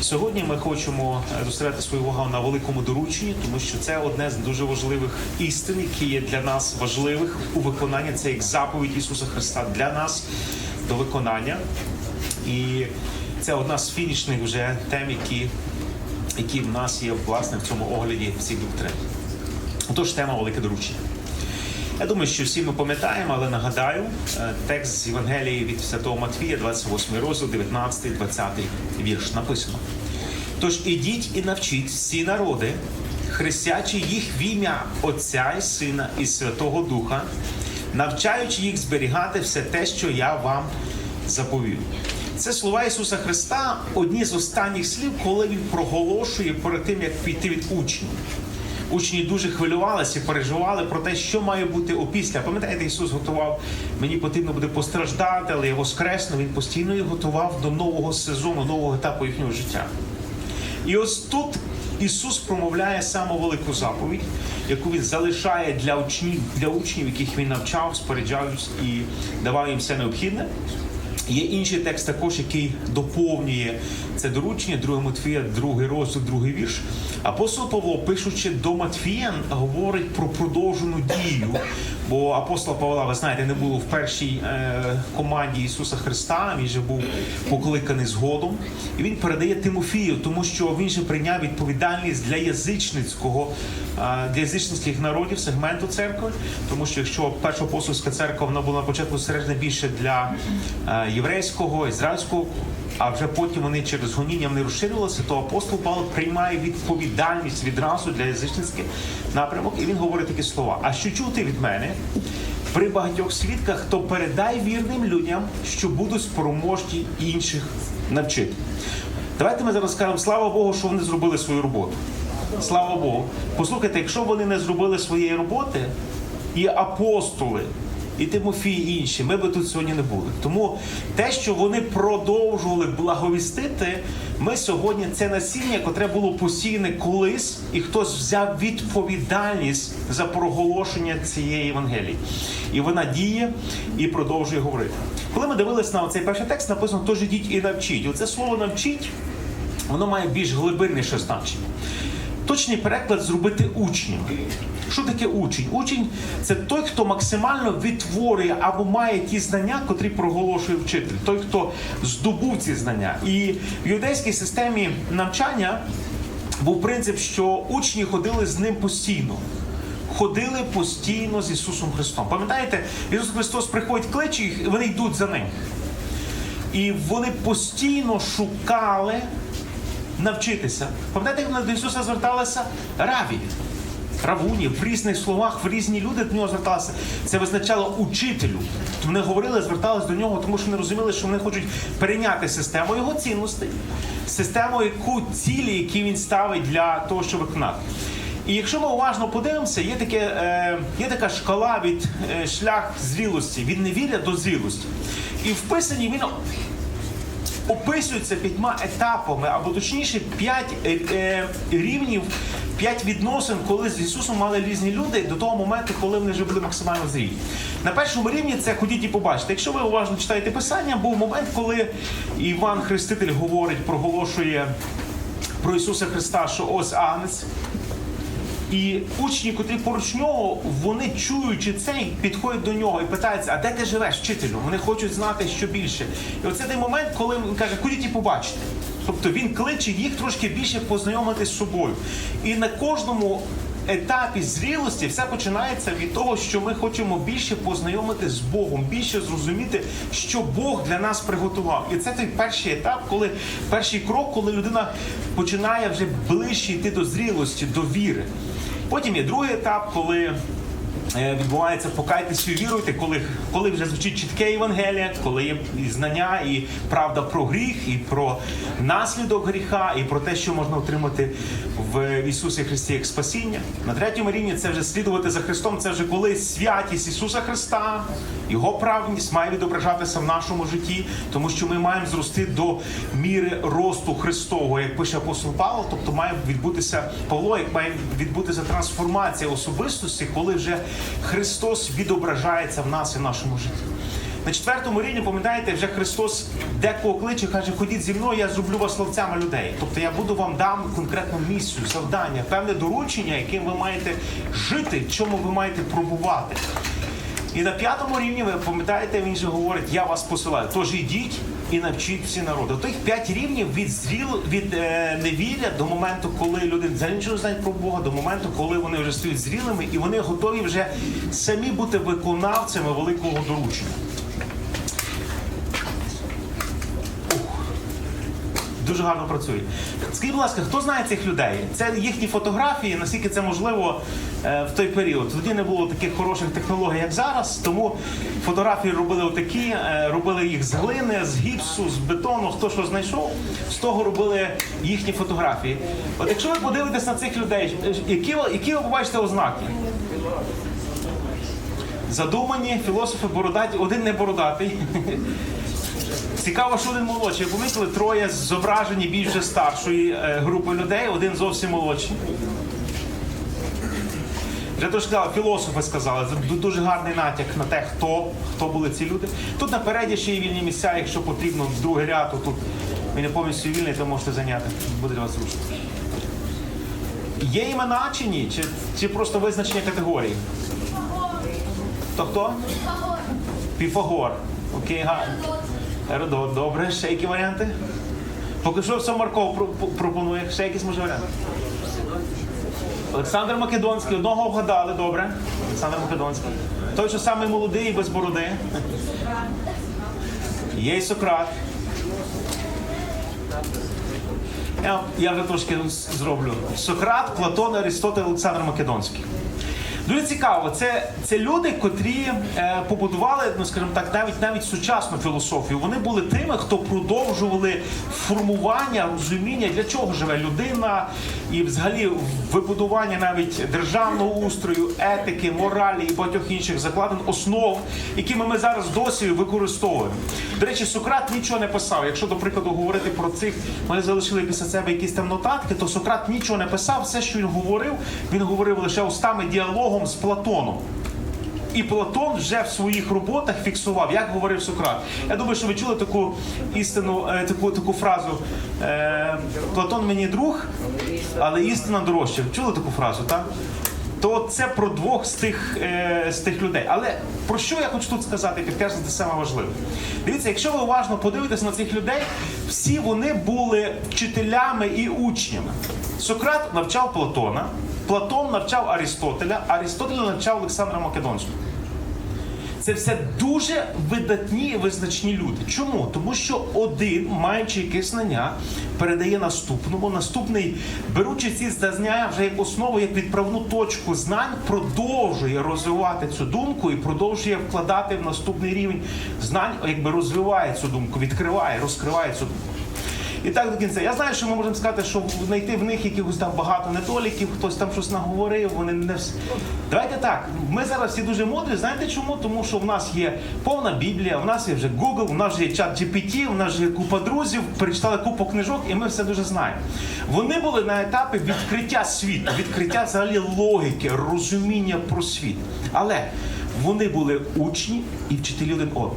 Сьогодні ми хочемо е, зосередити свою увагу на великому дорученні, тому що це одне з дуже важливих істин, які є для нас важливих у виконанні. Це як заповідь Ісуса Христа для нас до виконання. І це одна з фінішних вже тем, які, які в нас є власне в цьому огляді всіх доктрин. Отож, тема велике доручення. Я думаю, що всі ми пам'ятаємо, але нагадаю е, текст з Євангелії від Святого Матвія, 28 розділ, 19, 20 вірш. Написано. Тож ідіть і навчіть всі народи, хрестячи їх в ім'я Отця і Сина і Святого Духа, навчаючи їх зберігати все те, що я вам заповів. Це слова Ісуса Христа, одні з останніх слів, коли Він проголошує перед тим, як піти від учнів. Учні дуже хвилювалися, переживали про те, що має бути опісля. Пам'ятаєте, Ісус готував, мені потрібно буде постраждати, але я воскресну. Він постійно їх готував до нового сезону, нового етапу їхнього життя. І ось тут Ісус промовляє саму велику заповідь, яку він залишає для учнів, для учнів, яких він навчав, споряджав і давав їм все необхідне. Є інший текст також, який доповнює це доручення, 2 Матфія, другий розділ, другий вірш. Апостол Павло, пишучи до Матфія, говорить про продовжену дію. Бо апостол Павла, ви знаєте, не було в першій е, команді Ісуса Христа. Він же був покликаний згодом, і він передає Тимофію, тому що він же прийняв відповідальність для язичницького е, для язичницьких народів сегменту церкви. Тому що якщо перша апостольська церква вона була на початку зосереджена більше для е, єврейського, ізраїльського. А вже потім вони через гоніння вони розширювалися, то апостол Павло приймає відповідальність відразу для язичницьких напрямок, і він говорить такі слова: а що чути від мене при багатьох свідках, то передай вірним людям, що будуть спроможні інших навчити. Давайте ми зараз скажемо, слава Богу, що вони зробили свою роботу. Слава Богу. Послухайте, якщо вони не зробили своєї роботи, і апостоли, і Тимофій, і інші, ми би тут сьогодні не були. Тому те, що вони продовжували благовістити, ми сьогодні це насіння, котре було посіяне колись, і хтось взяв відповідальність за проголошення цієї Євангелії. І вона діє і продовжує говорити. Коли ми дивилися на цей перший текст, написано «Тож ідіть і навчіть. Оце слово навчіть, воно має більш глибинніше значення. Точний переклад зробити учнем. Що таке учень? Учень це той, хто максимально відтворює або має ті знання, котрі проголошує вчитель, той, хто здобув ці знання. І в юдейській системі навчання був принцип, що учні ходили з ним постійно. Ходили постійно з Ісусом Христом. Пам'ятаєте, Ісус Христос приходить, кличе їх, і вони йдуть за ним. І вони постійно шукали навчитися. Пам'ятаєте, як вони до Ісуса зверталися? Раві. Равуні в різних словах, в різні люди до нього зверталися. Це визначало учителю. Вони говорили, зверталися до нього, тому що вони розуміли, що вони хочуть перейняти систему його цінностей, систему, яку цілі, які він ставить для того, щоб виконати. І якщо ми уважно подивимося, є таке, е, є така шкала від е, шлях зрілості, від невіря до зрілості. І в писанні він описується п'ятьма етапами, або точніше, п'ять е, е, рівнів, п'ять відносин, коли з Ісусом мали різні люди до того моменту, коли вони вже були максимально зрілі. На першому рівні це ходіть і побачите. Якщо ви уважно читаєте писання, був момент, коли Іван Хреститель говорить, проголошує про Ісуса Христа, що ось Агнець. І учні, котрі поруч нього, вони чуючи це, підходять до нього і питаються, а де ти живеш, вчителю? Вони хочуть знати що більше. І оце той момент, коли він каже, ходіть і побачите. Тобто він кличе їх трошки більше познайомити з собою. І на кожному етапі зрілості все починається від того, що ми хочемо більше познайомити з Богом, більше зрозуміти, що Бог для нас приготував. І це той перший етап, коли перший крок, коли людина починає вже ближче йти до зрілості, до віри. Потім є другий етап, коли відбувається покайтесь і віруйте, коли, коли вже звучить чітке Євангелія, коли є і знання, і правда про гріх, і про наслідок гріха, і про те, що можна отримати в Ісусі Христі як спасіння. На третьому рівні це вже слідувати за Христом. Це вже коли святість Ісуса Христа, Його праведність має відображатися в нашому житті, тому що ми маємо зрости до міри росту Христового, як пише апостол Павло, тобто має відбутися Павло, як має відбутися трансформація особистості, коли вже Христос відображається в нас і в нашому житті. На четвертому рівні, пам'ятаєте, вже Христос декого кличе, каже, ходіть зі мною, я зроблю вас ловцями людей. Тобто я буду вам дам конкретну місію, завдання, певне доручення, яким ви маєте жити, чому ви маєте пробувати. І на п'ятому рівні, ви пам'ятаєте, він же говорить, я вас посилаю. Тож ідіть і навчіть всі народи. Тих п'ять рівнів від зріл, від е, невіря до моменту, коли люди взагалі нічого не знають про Бога, до моменту, коли вони вже стають зрілими і вони готові вже самі бути виконавцями великого доручення. Дуже гарно працює. Скажіть, будь ласка, хто знає цих людей? Це їхні фотографії, наскільки це можливо е, в той період. Тоді не було таких хороших технологій, як зараз. Тому фотографії робили отакі, е, робили їх з глини, з гіпсу, з бетону, хто що знайшов, з того робили їхні фотографії. От якщо ви подивитесь на цих людей, які, які ви побачите ознаки? Задумані філософи бородаті, один не бородатий. Цікаво, що один молодший. Помітили троє зображені більше старшої е, групи людей, один зовсім молодший. Вже трошки сказали, філософи сказали, це дуже гарний натяк на те, хто, хто були ці люди. Тут напереді ще є вільні місця, якщо потрібно, другий ряд, тут він не повністю вільний, то можете зайняти. Буде для вас зручно. Є імена чи ні? Чи, чи просто визначення категорії? То хто? Піфагор. Окей, гарно. Еродот, добре. Ще які варіанти? Поки що все Марков про- про- пропонує. Ще якісь може варіанти? Олександр Македонський. Одного вгадали, добре. Олександр Македонський. Той, що самий молодий і без бороди. Є Сократ. Я, я вже трошки зроблю. Сократ, Платон, Аристотель, Олександр Македонський. Дуже цікаво, це, це люди, котрі е, побудували, ну скажімо так, навіть навіть сучасну філософію. Вони були тими, хто продовжували формування розуміння, для чого живе людина, і взагалі вибудування навіть державного устрою, етики, моралі і багатьох інших закладин основ, якими ми зараз досі використовуємо. До речі, Сократ нічого не писав. Якщо, до прикладу, говорити про цих, вони залишили після себе якісь там нотатки, то Сократ нічого не писав. Все, що він говорив, він говорив лише устами діалогом з Платоном. І Платон вже в своїх роботах фіксував, як говорив Сократ. Я думаю, що ви чули таку істину, е, таку, таку фразу. Е, Платон мені друг, але істина дорожча. Чули таку фразу, так? То це про двох з тих, е, з тих людей. Але про що я хочу тут сказати, підкреслити саме важливе. Дивіться, якщо ви уважно подивитесь на цих людей, всі вони були вчителями і учнями. Сократ навчав Платона, Платон навчав Аристотеля, Аристотель навчав Олександра Македонського. Це все дуже видатні і визначні люди. Чому? Тому що один, маючи якесь знання, передає наступному. Наступний, беручи ці знання вже як основу, як відправну точку знань, продовжує розвивати цю думку і продовжує вкладати в наступний рівень знань, якби розвиває цю думку, відкриває, розкриває цю думку. І так до кінця. Я знаю, що ми можемо сказати, що знайти в них якихось там багато недоліків, хтось там щось наговорив, вони не вс- Давайте так. Ми зараз всі дуже мудрі. Знаєте чому? Тому що в нас є повна Біблія, в нас є вже Google, в нас є чат GPT, в нас є купа друзів, перечитали купу книжок, і ми все дуже знаємо. Вони були на етапі відкриття світу, відкриття взагалі логіки, розуміння про світ. Але вони були учні і вчителі один одного.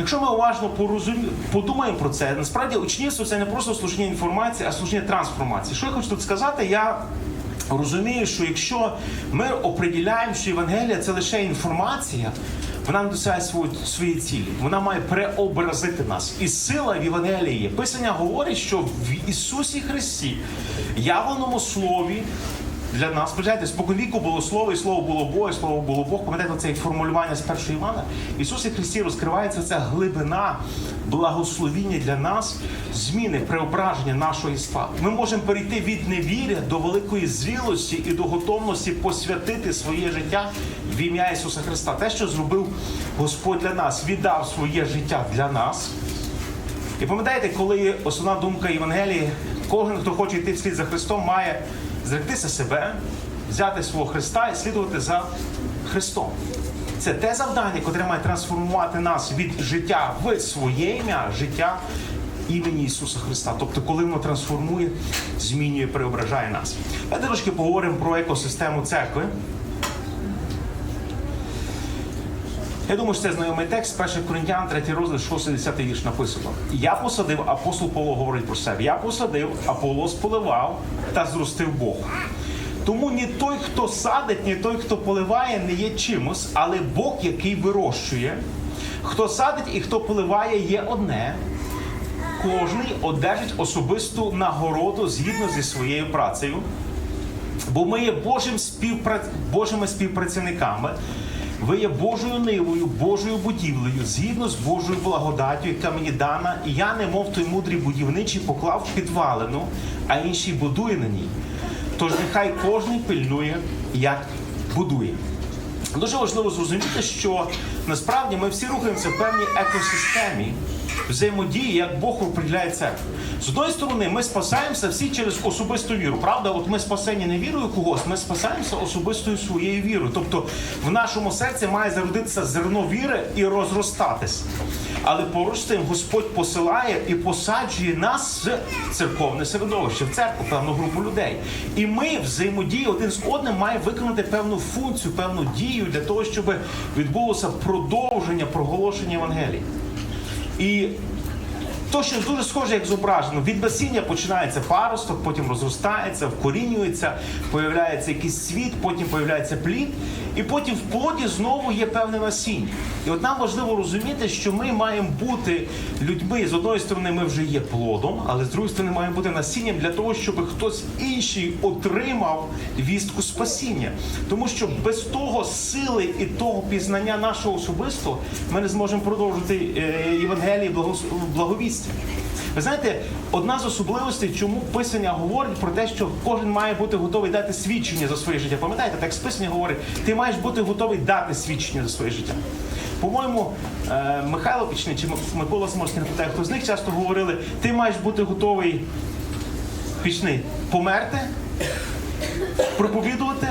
Якщо ми уважно порозумі... подумаємо про це, насправді учнівство це не просто служіння інформації, а служіння трансформації. Що я хочу тут сказати? Я розумію, що якщо ми оприділяємо, що Євангелія це лише інформація, вона не досягає свої цілі. Вона має преобразити нас. І сила в Євангелії. Писання говорить, що в Ісусі Христі, явленому слові, для нас, пам'ятаєте, споконвіку було слово, і слово було Бог, і слово було Бог. Пам'ятаєте це формулювання з першої Івана? Ісусі Христі розкривається ця глибина благословіння для нас, зміни, преображення нашого єства. Ми можемо перейти від невіря до великої зрілості і до готовності посвятити своє життя в ім'я Ісуса Христа. Те, що зробив Господь для нас, віддав своє життя для нас. І пам'ятаєте, коли основна думка Євангелії, кожен, хто хоче йти вслід за Христом, має зректися себе, взяти свого Христа і слідувати за Христом. Це те завдання, яке має трансформувати нас від життя в своє ім'я, життя імені Ісуса Христа. Тобто, коли воно трансформує, змінює, преображає нас. Давайте трошки поговоримо про екосистему церкви. Я думаю, що це знайомий текст, 1 Коринтян, 3 розділ, 6-10 вірш написано. Я посадив, апостол Павло говорить про себе. Я посадив, Аполос поливав та зростив Бог. Тому ні той, хто садить, ні той, хто поливає, не є чимось, але Бог, який вирощує. Хто садить і хто поливає, є одне. Кожний одержить особисту нагороду згідно зі своєю працею. Бо ми є Божим співпра... Божими співпрацівниками. Ви є Божою нивою, Божою будівлею, згідно з Божою благодаттю, яка мені дана, і я, немов той мудрий будівничий, поклав підвалину, а інший будує на ній. Тож нехай кожен пильнує, як будує. Дуже важливо зрозуміти, що насправді ми всі рухаємося в певній екосистемі взаємодії, як Бог определяє церкву. З одної сторони, ми спасаємося всі через особисту віру. Правда, от ми спасені не вірою когось, ми спасаємося особистою своєю вірою. Тобто в нашому серці має зародитися зерно віри і розростатись. Але поруч з тим Господь посилає і посаджує нас в церковне середовище, в церкву, певну групу людей. І ми взаємодії один з одним маємо виконати певну функцію, певну дію для того, щоб відбулося продовження проголошення Євангелії. І то, що дуже схоже, як зображено, від насіння починається паросток, потім розростається, вкорінюється, появляється якийсь світ, потім появляється плід, і потім в плоді знову є певне насіння. І от нам важливо розуміти, що ми маємо бути людьми. З одної сторони, ми вже є плодом, але з другої сторони, маємо бути насінням для того, щоб хтось інший отримав вістку спасіння. Тому що без того сили і того пізнання нашого особистого ми не зможемо продовжити е, Євангелії благос- благовістя. Ви знаєте, одна з особливостей, чому писання говорить про те, що кожен має бути готовий дати свідчення за своє життя. Пам'ятаєте, так писання говорить, ти маєш бути готовий дати свідчення за своє життя. По-моєму, е, Михайло Пічний чи Микола Сморський, не пам'ятаю, хто з них часто говорили, ти маєш бути готовий пічний померти, проповідувати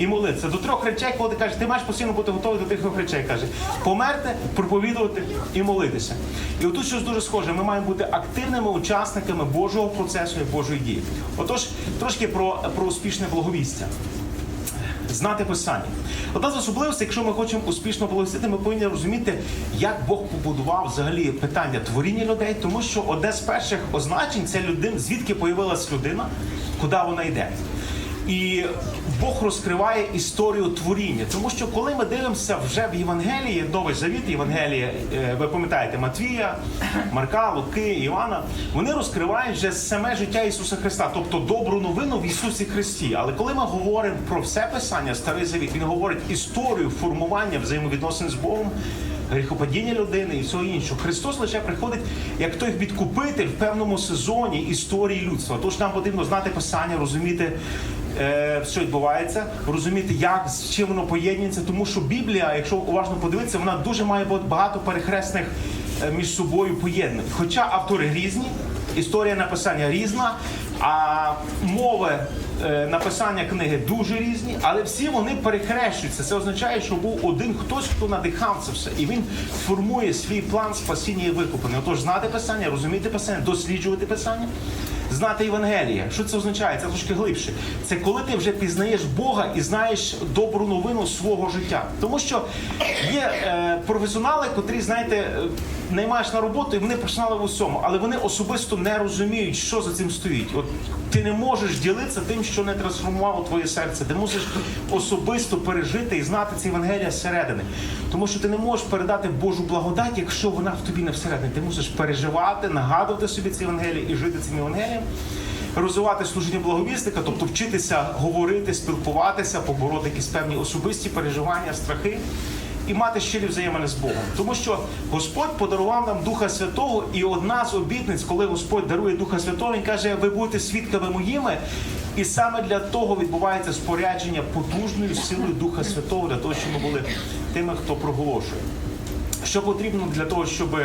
і молитися. До трьох речей, коли ти кажеш, ти маєш постійно бути готовий до тих трьох речей. Каже, померти, проповідувати і молитися. І отут щось дуже схоже. Ми маємо бути активними учасниками Божого процесу і Божої дії. Отож, трошки про, про успішне благовістя. Знати писання. Одна з особливостей, якщо ми хочемо успішно благовістити, ми повинні розуміти, як Бог побудував взагалі питання творіння людей, тому що одне з перших означень це людина, звідки появилась людина, куди вона йде. І Бог розкриває історію творіння, тому що коли ми дивимося вже в Євангелії, Новий Завіт, Євангелія, е, ви пам'ятаєте Матвія, Марка, Луки, Івана, вони розкривають вже саме життя Ісуса Христа, тобто добру новину в Ісусі Христі. Але коли ми говоримо про все писання, Старий Завіт, він говорить історію формування взаємовідносин з Богом. Гріхопадіння людини і всього іншого. Христос лише приходить як той відкупитель в певному сезоні історії людства. Тож нам потрібно знати писання, розуміти, що відбувається, розуміти, як з чим воно поєднується. Тому що Біблія, якщо уважно подивитися, вона дуже має багато перехресних е, між собою поєднань. Хоча автори різні, історія написання різна, а мови е, написання книги дуже різні, але всі вони перехрещуються. Це означає, що був один хтось, хто надихав це все, і він формує свій план спасіння і викуплення. Отож, знати писання, розуміти писання, досліджувати писання. Знати Євангелія. Що це означає? Це трошки глибше. Це коли ти вже пізнаєш Бога і знаєш добру новину свого життя. Тому що є е, професіонали, котрі, знаєте, е, наймаєш на роботу, і вони професіонали в усьому, але вони особисто не розуміють, що за цим стоїть. От ти не можеш ділитися тим, що не трансформувало твоє серце. Ти мусиш особисто пережити і знати це Євангелія зсередини. Тому що ти не можеш передати Божу благодать, якщо вона в тобі не всередині. Ти мусиш переживати, нагадувати собі ці Євангелії і жити цим Євангелієм. Розвивати служіння благовісника, тобто вчитися говорити, спілкуватися, побороти якісь певні особисті переживання, страхи і мати щирі взаємини з Богом. Тому що Господь подарував нам Духа Святого, і одна з обітниць, коли Господь дарує Духа Святого, Він каже, ви будете свідками моїми. І саме для того відбувається спорядження потужною силою Духа Святого, для того, щоб ми були тими, хто проголошує. Що потрібно для того, щоб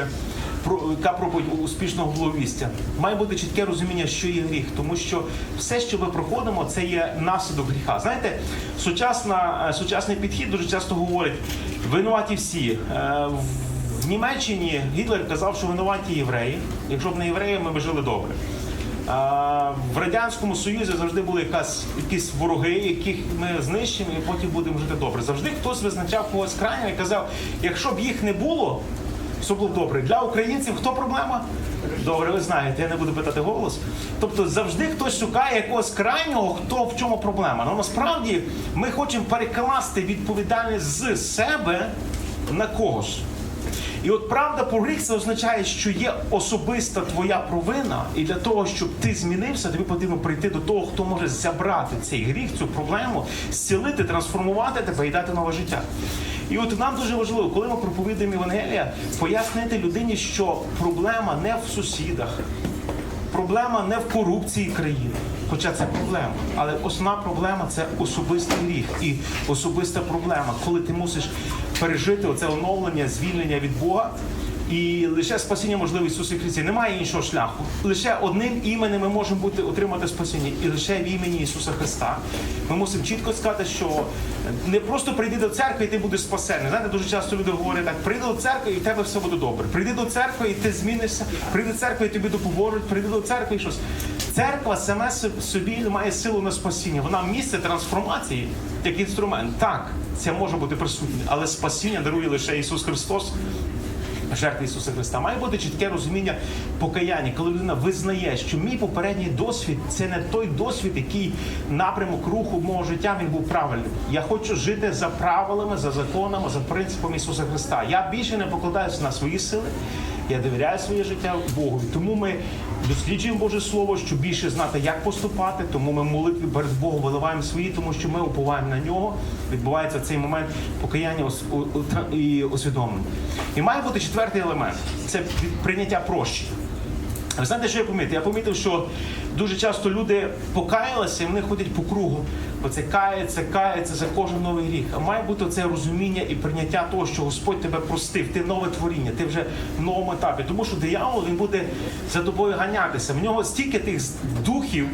яка проповідь успішного благовістя? Має бути чітке розуміння, що є гріх, тому що все, що ми проходимо, це є наслідок гріха. Знаєте, сучасна, е, сучасний підхід дуже часто говорить, винуваті всі. Е, В Німеччині Гітлер казав, що винуваті євреї. Якщо б не євреї, ми б жили добре. В радянському союзі завжди були якась якісь вороги, яких ми знищимо, і потім будемо жити добре. Завжди хтось визначав когось крайнього і казав, якщо б їх не було, все було добре. Для українців хто проблема? Добре, ви знаєте, я не буду питати голос. Тобто завжди хтось шукає якогось крайнього, хто в чому проблема. Ну насправді ми хочемо перекласти відповідальність з себе на когось. І от правда про гріх це означає, що є особиста твоя провина, і для того, щоб ти змінився, тобі потрібно прийти до того, хто може забрати цей гріх, цю проблему, зцілити, трансформувати тебе і дати нове життя. І от нам дуже важливо, коли ми проповідуємо Євангелія, пояснити людині, що проблема не в сусідах, проблема не в корупції країни, хоча це проблема. Але основна проблема це особистий гріх і особиста проблема, коли ти мусиш пережити оце оновлення, звільнення від Бога. І лише спасіння можливе в Ісусі Христі. Немає іншого шляху. Лише одним іменем ми можемо бути отримати спасіння, і лише в імені Ісуса Христа. Ми мусимо чітко сказати, що не просто прийди до церкви і ти будеш спасений. Знаєте, дуже часто люди говорять так: прийди до церкви і в тебе все буде добре. Прийди до церкви і ти змінишся. Прийди до церкви і тобі допоможуть. Прийди до церкви і щось. Церква саме собі має силу на спасіння. Вона місце трансформації як інструмент. Так, це може бути присутнє, але спасіння дарує лише Ісус Христос жертви Ісуса Христа. Має бути чітке розуміння покаяння, коли людина визнає, що мій попередній досвід це не той досвід, який напрямок руху мого життя він був правильним. Я хочу жити за правилами, за законами, за принципами Ісуса Христа. Я більше не покладаюся на свої сили. Я довіряю своє життя Богу. Тому ми досліджуємо Боже Слово, щоб більше знати, як поступати. Тому ми молитві перед Богом виливаємо свої, тому що ми уповаємо на нього. Відбувається цей момент покаяння і усвідомлення. І має бути четвертий елемент це прийняття прощення. Ви знаєте, що я помітив? Я помітив, що дуже часто люди покаялися і вони ходять по кругу. Оце кається, кається за кожен новий гріх. А має бути це розуміння і прийняття того, що Господь тебе простив, ти нове творіння, ти вже в новому етапі. Тому що диявол він буде за тобою ганятися. В нього стільки тих духів,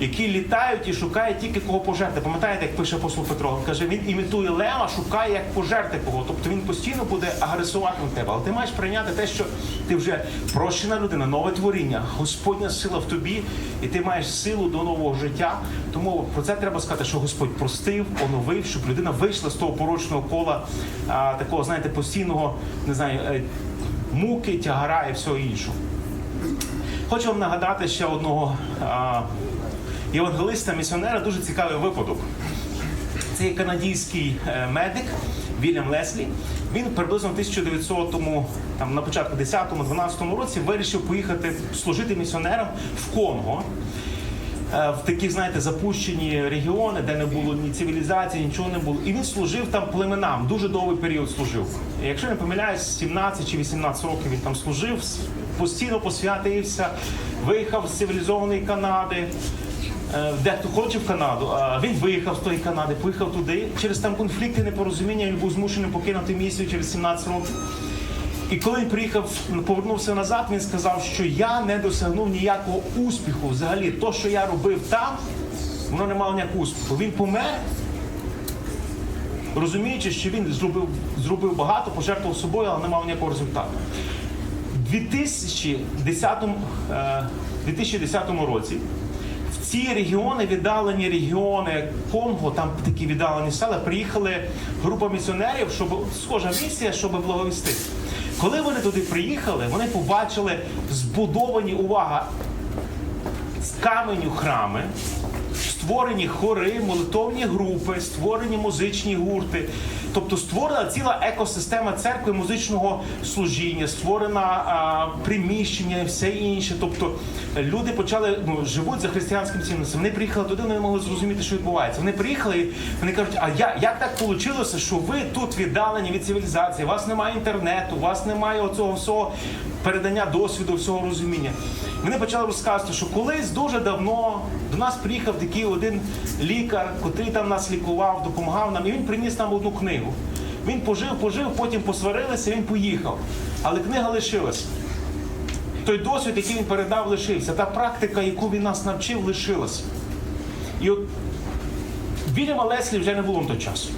які літають і шукають тільки кого пожерти. Пам'ятаєте, як пише апостол Петро? Він каже, він імітує лева, шукає, як пожерти кого. Тобто він постійно буде агресувати на тебе. Але ти маєш прийняти те, що ти вже прощена людина, нове творіння, Господня сила в тобі, і ти маєш силу до нового життя. Тому про це треба сказати, що Господь простив, оновив, щоб людина вийшла з того порочного кола, а, такого, знаєте, постійного, не знаю, е, муки, тягара і всього іншого. Хочу вам нагадати ще одного а, євангелиста, місіонера, дуже цікавий випадок. Це є канадійський е, медик Вільям Леслі. Він приблизно в 1900-му, там на початку 10-му, 12-му році вирішив поїхати служити місіонером в Конго. е, В такі, знаєте, запущені регіони, де не було ні цивілізації, нічого не було. І він служив там племенам, дуже довгий період служив. Якщо не помиляюсь, 17 чи 18 років він там служив, постійно посвятився, виїхав з цивілізованої Канади. Е, Дехто хоче в Канаду, а він виїхав з тої Канади, поїхав туди. Через там конфлікти, непорозуміння, він був змушений покинути місію через 17 років. І коли він приїхав, повернувся назад, він сказав, що я не досягнув ніякого успіху. Взагалі, то, що я робив там, воно не мало ніякого успіху. Він помер, розуміючи, що він зробив, зробив багато, пожертвував собою, але не мав ніякого результату. У 2010, е, 2010 році ці регіони, віддалені регіони Конго, там такі віддалені села, приїхали група місіонерів, щоб схожа місія, щоб благовістити. Коли вони туди приїхали, вони побачили збудовані увага з каменю храми, створені хори, молитовні групи, створені музичні гурти. Тобто створена ціла екосистема церкви музичного служіння, створена а, приміщення і все інше. Тобто люди почали ну, живуть за християнським цінностям. Вони приїхали туди, вони не могли зрозуміти, що відбувається. Вони приїхали, і вони кажуть, а я, як так вийшло, що ви тут віддалені від цивілізації? У вас немає інтернету, у вас немає оцього всього передання досвіду, всього розуміння. Вони почали розказувати, що колись дуже давно до нас приїхав такий один лікар, котрий там нас лікував, допомагав нам, і він приніс нам одну книгу. Він пожив, пожив, потім посварилися, він поїхав. Але книга лишилась. Той досвід, який він передав, лишився. Та практика, яку він нас навчив, лишилася. І от Вільяма Леслі вже не було на той час.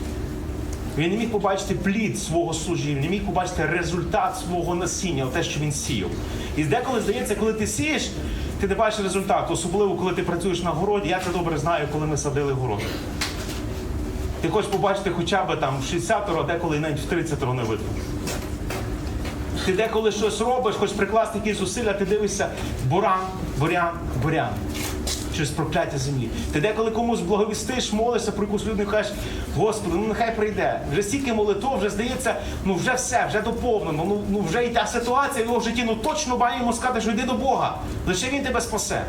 Він не міг побачити плід свого служіння, не міг побачити результат свого насіння, те, що він сіяв. І деколи здається, коли ти сієш, ти не бачиш результату, особливо коли ти працюєш на городі. Я це добре знаю, коли ми садили город. Ти хочеш побачити хоча б там 60 а деколи і навіть в 30 не видно. Ти деколи щось робиш, хочеш прикласти якісь зусилля, ти дивишся буран, бурян, бурян. Щось прокляття землі. Ти деколи комусь благовістиш, молишся про якусь людину, кажеш, Господи, ну нехай прийде. Вже стільки молитов, вже здається, ну вже все, вже доповнено. Ну, ну вже та ситуація в його житті, ну точно має йому сказати, що йди до Бога. Лише він тебе спасе.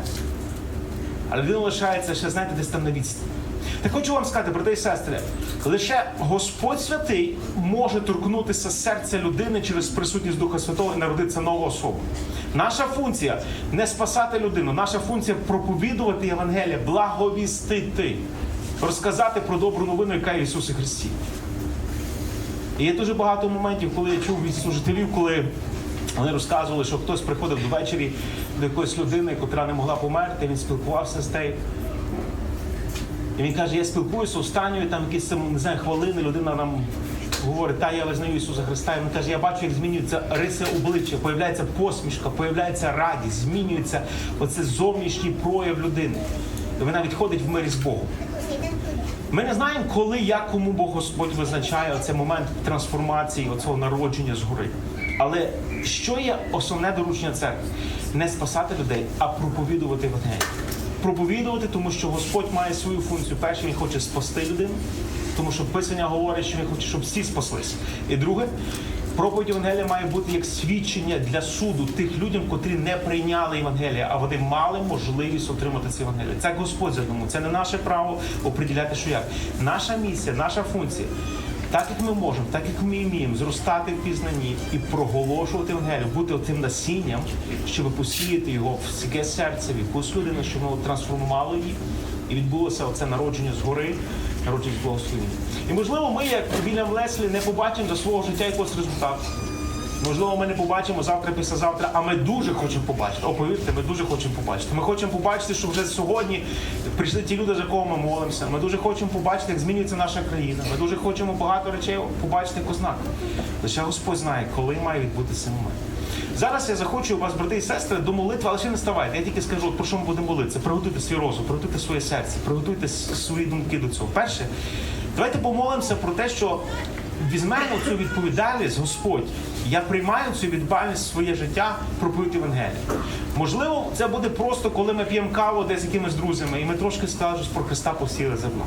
Але людина лишається ще, знаєте, десь там на відстані. Так хочу вам сказати, брати і сестри, лише Господь Святий може торкнутися серця людини через присутність Духа Святого і народитися нова особа. Наша функція не спасати людину, наша функція проповідувати Євангелія, благовістити, розказати про добру новину, яка є Ісусі Христі. І є дуже багато моментів, коли я чув від служителів, коли вони розказували, що хтось приходив до вечері до якоїсь людини, яка не могла померти, він спілкувався з нею. Він каже, я спілкуюся останньою, там якісь не знаю, хвилини, людина нам говорить, та я визнаю Ісуса Христа. І він каже, я бачу, як змінюються риси обличчя, появляється посмішка, появляється радість, змінюється оце зовнішній прояв людини. І вона відходить в мирі з Богом. Ми не знаємо, коли, як кому Бог Господь визначає цей момент трансформації, оцього народження згори. Але що є основне доручення церкви? Не спасати людей, а проповідувати Евангелію. Проповідувати, тому що Господь має свою функцію. Перше, він хоче спасти людину, тому що Писання говорить, що він хоче, щоб всі спаслися. І друге, проповідь Євангелія має бути як свідчення для суду тих людям, котрі не прийняли Євангелія, а вони мали можливість отримати це Євангелія. Це Господь задумав. Це не наше право оприділяти, що як. Наша місія, наша функція. Так як ми можемо, так як ми вміємо зростати в пізнанні і проголошувати Евангелію, бути тим насінням, щоб посіяти його в сіке серце, в якусь людину, щоб воно трансформувало її, і відбулося оце народження згори, народження з благословення. І можливо, ми, як Вільям Леслі, не побачимо до свого життя якогось результату. Можливо, ми не побачимо завтра, післязавтра, а ми дуже хочемо побачити. О, повірте, ми дуже хочемо побачити. Ми хочемо побачити, що вже сьогодні прийшли ті люди, за кого ми молимося. Ми дуже хочемо побачити, як змінюється наша країна. Ми дуже хочемо багато речей побачити як ознак. Лише Господь знає, коли має відбутися момент. Зараз я захочу вас, брати і сестри, до молитви, але ще не ставайте. Я тільки скажу, про що ми будемо молитися. Приготуйте свій розум, приготуйте своє серце, приготуйте свої думки до цього. Перше, давайте помолимося про те, що візьмемо цю відповідальність, Господь. Я приймаю цю відповідальність в своє життя проповідь Євангелія. Можливо, це буде просто, коли ми п'ємо каву десь з якимись друзями, і ми трошки скажемо про Христа посіли землю.